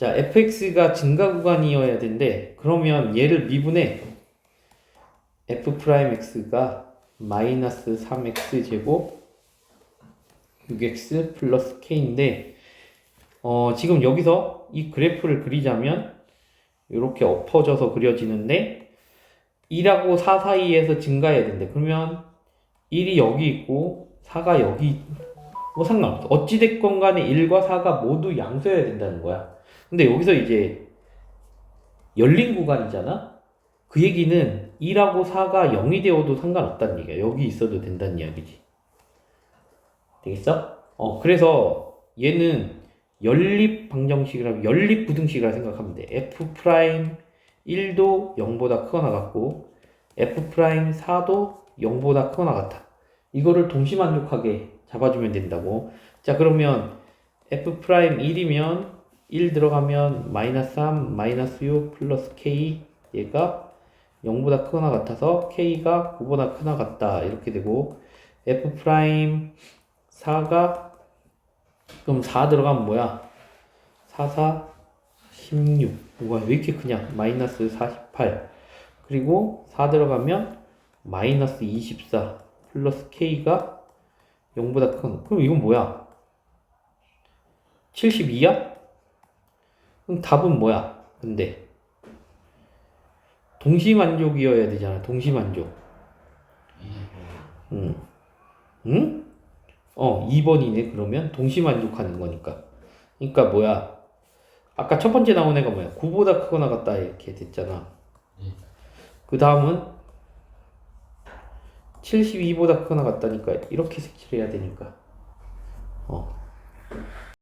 자, fx가 증가 구간이어야 된대. 그러면 얘를 미분해. f 프라임 x가 마이너스 3x 제곱 6x 플러스 k인데 어, 지금 여기서 이 그래프를 그리자면 이렇게 엎어져서 그려지는데 1하고 4 사이에서 증가해야 된대. 그러면 1이 여기 있고 4가 여기 뭐 상관없어. 어찌됐건 간에 1과 4가 모두 양수여야 된다는 거야. 근데 여기서 이제 열린 구간이잖아? 그 얘기는 1하고 4가 0이 되어도 상관없다는 얘기야. 여기 있어도 된다는 이야기지. 되겠어? 어, 그래서 얘는 연립 방정식이라고, 연립 부등식이라 생각하면 돼. f 프라임 1도 0보다 크거나 같고, f 프라임 4도 0보다 크거나 같아. 이거를 동시만족하게 잡아주면 된다고. 자, 그러면 f 프라임 1이면 1 들어가면 마이너스 3, 마이너스 6, 플러스 k 얘가 0보다 크거나 같아서 k가 9보다 크거나 같다. 이렇게 되고 f 프라임 4가 그럼 4 들어가면 뭐야? 4, 4, 16. 뭐야, 왜 이렇게 크냐? 마이너스 48. 그리고 4 들어가면 마이너스 24. 플러스 k가 0보다 큰. 그럼 이건 뭐야? 72야? 그럼 답은 뭐야? 근데 동시만족이어야 되잖아. 동시만족. 응. 응? 어, 2번이네. 그러면 동시만족하는 거니까. 그러니까 뭐야? 아까 첫 번째 나온 애가 뭐야? 9보다 크거나 같다 이렇게 됐잖아. 그 다음은 72보다 크거나 같다니까 이렇게 색칠해야 되니까. 어.